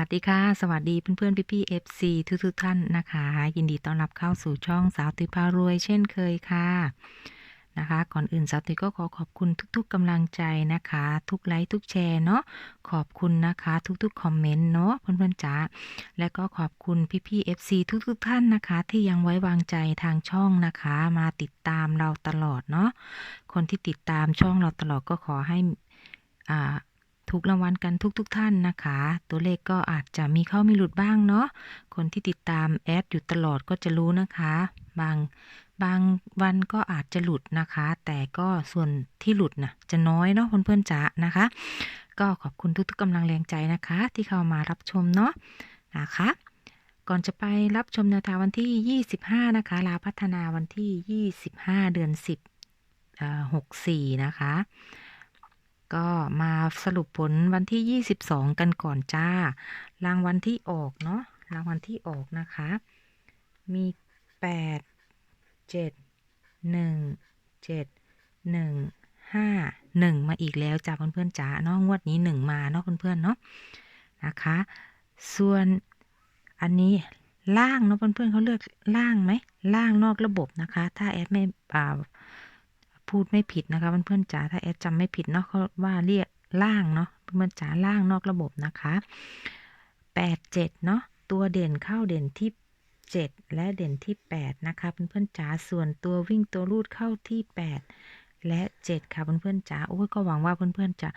วัสดีค่ะ สวัสดีเพื่อนๆพี่ๆ FC ทุกๆท่านนะคะ ยินดีต้อนรับเข้าสู่ช่องสาวตุยพารวยเช่นเคยค่ะนะคะ ก่อนอื่นสาวตุยก็ขอขอบคุณทุก ๆกำลังใจนะคะ ทุกไลค์ทุกแชร์เนาะขอบคุณนะคะ ทุกๆคอมเมนต์เนาะเพื่อนๆจ๋าและก็ขอบคุณพี่ๆ FC ทุกๆท่านนะคะ ที่ยังไว้วางใจทางช่องนะคะ มาติดตามเราตลอดเนาะคนที่ติดตามช่องเราตลอดก็ขอให้อ่า ถูกรางวัลกันทุกๆทท่านนะคะ ตัวเลขก็อาจจะมีเข้ามีหลุดบ้างเนาะคนที่ติดตามแอดอยู่ตลอดก็จะรู้นะคะ บางบางวันก็อาจจะหลุดนะคะ แต่ก็ส่วนที่หลุดนะจะน้อยเนาะเพื่อนๆจ๋านะคะ ก็ขอบคุณทุกๆกำลังแรงใจนะคะ ที่เข้ามารับชมเนาะนะคะก่อนจะไปรับชมแนวทางวันที่ 25 นะคะ ลาพัฒนาวันที่ 25 เดือน 10 64 นะคะ ก็มาสรุปผลวันที่ 22 กันก่อนจ้า รางวัลที่ออกเนาะ รางวัลที่ออกนะคะ มี 8 7 1 7 1 5 1 มาอีกแล้วจ้าเพื่อนๆจ๋าเนาะงวดนี้ 1 มาเนาะเพื่อนๆเนาะนะคะ ส่วนอันนี้ล่างเนาะเพื่อนๆเขาเลือกล่างไหมล่างนอกระบบนะคะ ถ้าแอดไม่อ่า พูดไม่ผิดนะคะเพื่อนๆจ๋าถ้าแอดจำไม่ผิดเนาะเขาว่าเรียกล่างเนาะเพื่อนๆจ๋าล่างนอกระบบนะคะแปดเจ็ดเนาะตัวเด่นเข้าเด่นที่เจ็ดและเด่นที่แปดนะคะเพื่อนๆจ๋าส่วนตัววิ่งตัวรูดเข้าที่แปดและเจ็ดค่ะเพื่อนๆจ๋าโอ้ยก็หวังว่าเพื่อนๆจะ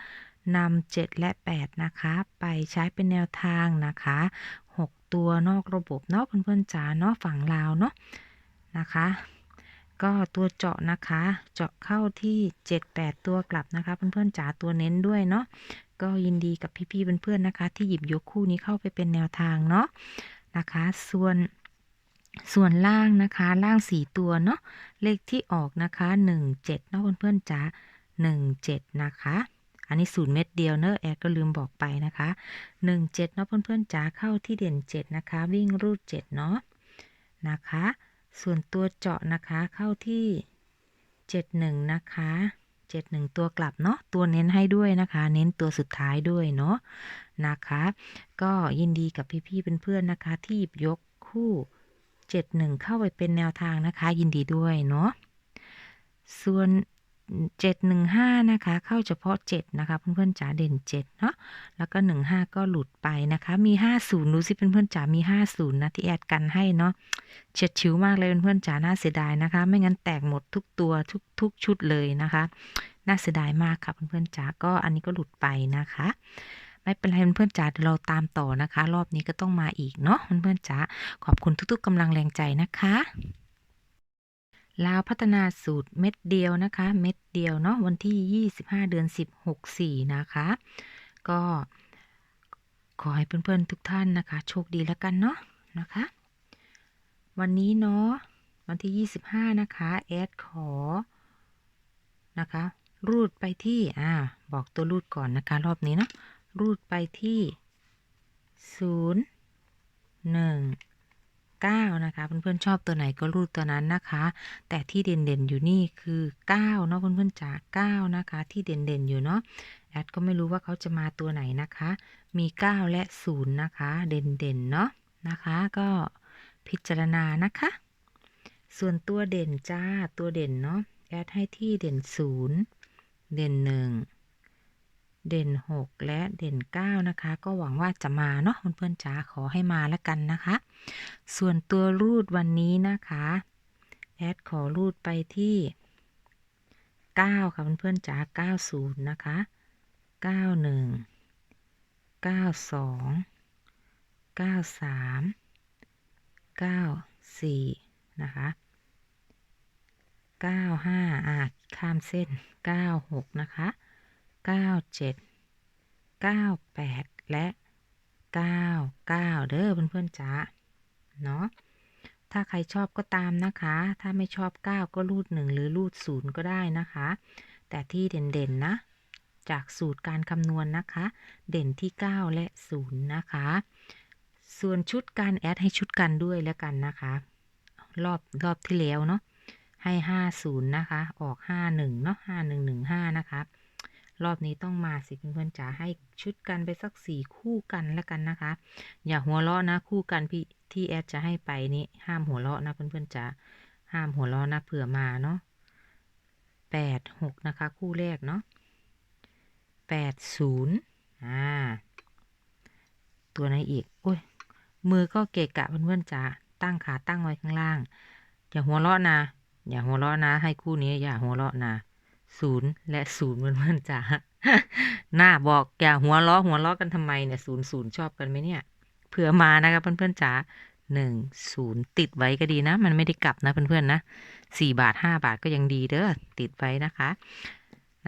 นำเจ็ดและแปดนะคะ ไปใช้เป็นแนวทางนะคะหกตัวนอกระบบเนาะเพื่อนๆจ๋าเนาะฝั่งลาวเนาะนะคะ ก็ตัวเจาะนะคะ เจาะเข้าที่ 78 ตัวกลับนะคะ เพื่อนๆจ๋าตัวเน้นด้วยเนาะก็ยินดีกับพี่ๆเพื่อนๆนะคะ ที่หยิบยกคู่นี้เข้าไปเป็นแนวทางเนาะนะคะ ส่วนส่วนล่างนะคะล่าง4ตัวเนาะเลขที่ออกนะคะ17เนาะเพื่อนๆจ๋า17นะคะ อันนี้ศูนย์เม็ดเดียวเนอะแอดก็ลืมบอกไปนะคะ17เนาะเพื่อนๆจ๋าเข้าที่เด่น7นะคะ วิ่งรูด7เนาะนะคะ ส่วนตัวเจาะนะคะเข้าที่ 71 นะคะ 71 ตัวกลับเนาะตัวเน้นให้ด้วยนะคะ เน้นตัวสุดท้ายด้วยเนาะนะคะ ก็ยินดีกับพี่ๆเพื่อนๆนะคะ ที่หยิบยกคู่ 71 เข้าไปเป็นแนวทางนะคะ ยินดีด้วยเนาะส่วน 715 นะคะ เข้าเฉพาะ 7 นะคะ เพื่อนๆจ๋าเด่น 7 เนาะแล้วก็ 15 ก็หลุดไปนะคะ มี 50ดูสิเพื่อนๆจ๋ามี 50 นะ ที่แอดกันให้เนาะเฉียดฉิวมากเลยเพื่อนๆจ๋าน่าเสียดายนะคะ ไม่งั้นแตกหมดทุกตัวทุกทุกชุดเลยนะคะ น่าเสียดายมากค่ะเพื่อนๆจ๋าก็อันนี้ก็หลุดไปนะคะไม่เป็นไรเพื่อนๆจ๋าเดี๋ยวเราตามต่อนะคะ รอบนี้ก็ต้องมาอีกเนาะเพื่อนๆจ๋าขอบคุณทุก ๆกำลังแรงใจนะคะ ลาวพัฒนาสูตรเม็ดเดียวนะคะ เม็ดเดียวเนาะวันที่ 25 เดือน10 64 นะคะ ก็ขอให้เพื่อนๆทุกท่านนะคะ โชคดีแล้วกันเนาะนะคะ วันนี้เนาะวันที่ 25 นะคะแอดขอนะคะ รูดไปที่อ่าบอกตัวรูดก่อนนะคะ รอบนี้เนาะรูดไปที่ 0 1 9 นะคะ เพื่อนๆชอบตัวไหนก็รูดตัวนั้นนะคะ แต่ที่เด่นๆอยู่นี่คือ 9 เนาะเพื่อนๆจ๋า9นะคะ ที่เด่นๆอยู่เนาะแอดก็ไม่รู้ว่าเขาจะมาตัวไหนนะคะ มี 9 และ 0 นะคะ เด่นๆเนาะนะคะ ก็พิจารณานะคะ ส่วนตัวเด่นจ้าตัวเด่นเนาะแอดให้ที่เด่น 0 เด่น 1 เด่น 6 และเด่น 9 นะคะ ก็หวังว่าจะมาเนาะเพื่อนๆจ๋าขอให้มาแล้วกันนะคะ ส่วนตัวรูดวันนี้นะคะแอดขอรูดไปที่ 9 ค่ะเพื่อนๆจ๋า90 นะคะ 91 92 93 94 นะคะ 95 อ่าข้ามเส้น 96 นะคะ 97 98 และ 99 เด้อเพื่อนๆจ๋าเนาะถ้าใครชอบก็ตามนะคะ ถ้าไม่ชอบ 9 ก็รูด 1 หรือรูด 0 ก็ได้นะคะ แต่ที่เด่นๆนะ จากสูตรการคำนวณนะคะ เด่นที่ 9 และ 0 นะคะ ส่วนชุดการแอดให้ชุดกันด้วยแล้วกันนะคะ รอบรอบที่แล้วเนาะให้ 50 นะคะ ออก 51 เนาะ5115 นะคะ รอบนี้ต้องมาสิเพื่อนๆจ๋าให้ชุดกันไปสักสี่คู่กันแล้วกันนะคะ อย่าหัวเราะนะคู่กันพี่ที่แอดจะให้ไปนี่ห้ามหัวเราะนะเพื่อนๆจ๋าห้ามหัวเราะนะเผื่อมาเนาะแปดหกนะคะ คู่แรกเนาะแปดศูนย์อ่าตัวไหนอีกโอ้ยมือก็เกะกะเพื่อนๆจ๋าตั้งขาตั้งไว้ข้างล่าง อย่าหัวเราะนะอย่าหัวเราะนะ ให้คู่นี้อย่าหัวเราะนะ ศูนย์และศูนย์เพื่อนๆจ๋าหน้าบอกอย่าหัวเราะหัวเราะกันทำไมเนี่ยศูนย์ศูนย์ชอบกันไหมเนี่ยเผื่อมานะครับเพื่อนๆจ๋าหนึ่งศูนย์ติดไว้ก็ดีนะ มันไม่ได้กลับนะเพื่อนๆนะสี่บาทห้าบาทก็ยังดีเด้อติดไว้นะคะ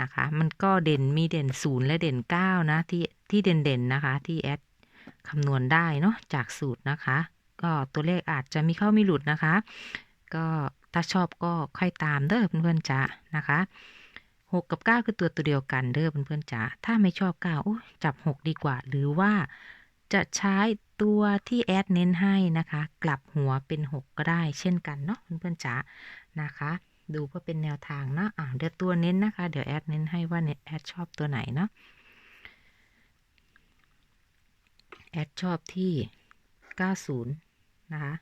นะคะ มันก็เด่นมีเด่นศูนย์และเด่นเก้านะที่ที่เด่นเด่นๆนะคะ ที่แอดคำนวณได้เนาะจากสูตรนะคะ ก็ตัวเลขอาจจะมีเข้ามีหลุดนะคะ ก็ถ้าชอบก็ค่อยตามเด้อเพื่อนๆจ๋านะคะ หกกับเก้าคือตัวตัวเดียวกันเด้อเพื่อนๆจ๋าถ้าไม่ชอบเก้าจับหกดีกว่า หรือว่าจะใช้ตัวที่แอดเน้นให้นะคะ กลับหัวเป็นหกก็ได้เช่นกันเนาะเพื่อนๆจ๋านะคะ ดูเพื่อเป็นแนวทางเนาะอ่าเดี๋ยวตัวเน้นนะคะ เดี๋ยวแอดเน้นให้ว่าเนี่ยแอดชอบตัวไหนเนาะแอดชอบที่ 90 นะคะ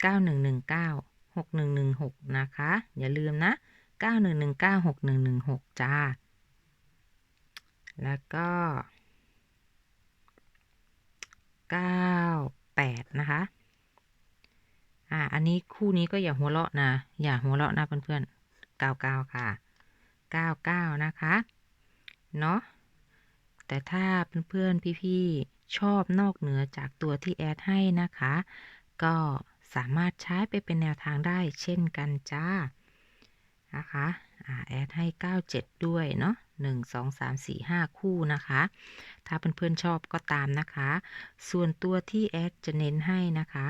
9119 6116 นะคะ อย่าลืมนะ 9119 6116 จ้า แล้วก็ 98 นะคะ อ่า อันนี้คู่นี้ก็อย่าหัวเราะนะ อย่าหัวเราะนะเพื่อนๆ99 ค่ะ 99 นะคะ เนาะแต่ถ้าเพื่อนๆพี่ๆชอบนอกเหนือจากตัวที่แอดให้นะคะ ก็สามารถใช้ไปเป็นแนวทางได้เช่นกันจ้า นะคะอ่าแอดให้ 97 ด้วยเนาะ1 2 3 4 5 คู่นะคะ ถ้าเพื่อนๆชอบก็ตามนะคะ ส่วนตัวที่แอดจะเน้นให้นะคะ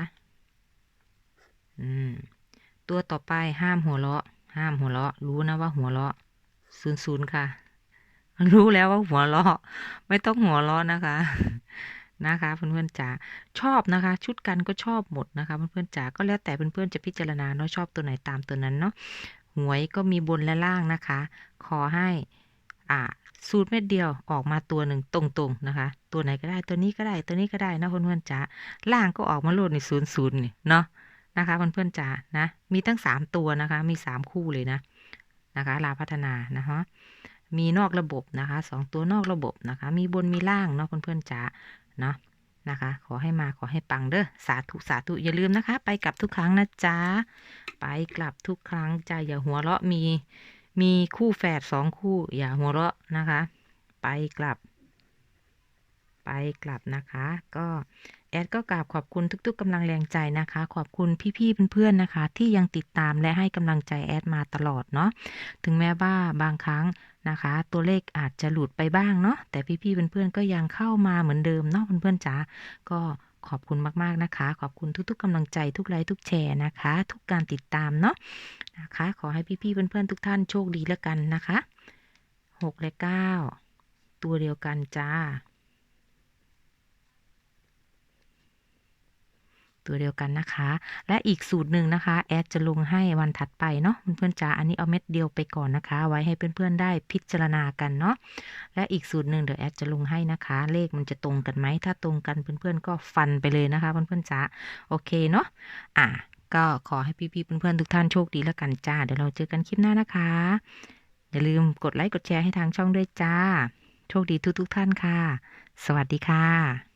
อืมตัวต่อไปห้ามหัวเราะ ห้ามหัวเราะ รู้นะว่าหัวเราะศูนย์ศูนย์ค่ะ รู้แล้วว่าหัวเราะ ไม่ต้องหัวเราะนะคะนะคะเพื่อนๆจ๋าชอบนะคะ ชุดกันก็ชอบหมดนะคะเพื่อนๆจ๋าก็แล้วแต่เพื่อนๆจะพิจารณาเนาะชอบตัวไหนตามตัวนั้นเนาะ หวยก็มีบนและล่างนะคะ ขอให้ อ่า สูตรเม็ดเดียวออกมาตัวหนึ่งตรงๆนะคะ ตัวไหนก็ได้ตัวนี้ก็ได้ตัวนี้ก็ได้นะเพื่อนๆจ๋าล่างก็ออกมาโลดในศูนย์ศูนย์นี่เนาะนะคะเพื่อนๆจ๋านะมีตั้งสามตัวนะคะ มีสามคู่เลยนะนะคะ ลาพัฒนานะคะมีนอกระบบนะคะสองตัวนอกระบบนะคะ มีบนมีล่างเนาะเพื่อนๆจ๋าเนาะ นะคะ ขอให้มาขอให้ปังเด้อสาธุสาธุอย่าลืมนะคะ ไปกลับทุกครั้งนะจ๊ะไปกลับทุกครั้งจ้าอย่าหัวเราะมีมีคู่แฝดสองคู่ อย่าหัวเราะนะคะ ไปกลับ ไปกลับนะคะ ก็แอดก็กราบขอบคุณทุก ๆกำลังแรงใจนะคะ ขอบคุณพี่ๆเพื่อนๆนะคะ ที่ยังติดตามและให้กำลังใจแอดมาตลอดเนาะถึงแม้ว่าบางครั้ง นะคะ ตัวเลขอาจจะหลุดไปบ้างเนาะแต่พี่ๆเพื่อนๆก็ยังเข้ามาเหมือนเดิมเนาะเพื่อนๆจ๋าก็ขอบคุณมากๆนะคะ ขอบคุณทุกๆกำลังใจทุกไลค์ทุกแชร์นะคะ ทุกการติดตามเนาะนะคะ ขอให้พี่ๆเพื่อนๆทุกท่านโชคดีแล้วกันนะคะหกและเก้าตัวเดียวกันจ้า ตัวเดียวกันนะคะ และอีกสูตรหนึ่งนะคะ แอดจะลงให้วันถัดไปเนาะเพื่อนๆจ๋าอันนี้เอาเม็ดเดียวไปก่อนนะคะ ไว้ให้เพื่อนๆได้พิจารณากันเนาะและอีกสูตรหนึ่งเดี๋ยวแอดจะลงให้นะคะ เลขมันจะตรงกันไหมถ้าตรงกันเพื่อนๆก็ฟันไปเลยนะคะเพื่อนๆจ๋าโอเคเนาะอะก็ขอให้พี่ๆเพื่อนๆทุกท่านโชคดีแล้วกันจ้า เดี๋ยวเราเจอกันคลิปหน้านะคะ อย่าลืมกดไลค์กดแชร์ให้ทางช่องด้วยจ้า โชคดีทุกๆท่านค่ะ สวัสดีค่ะ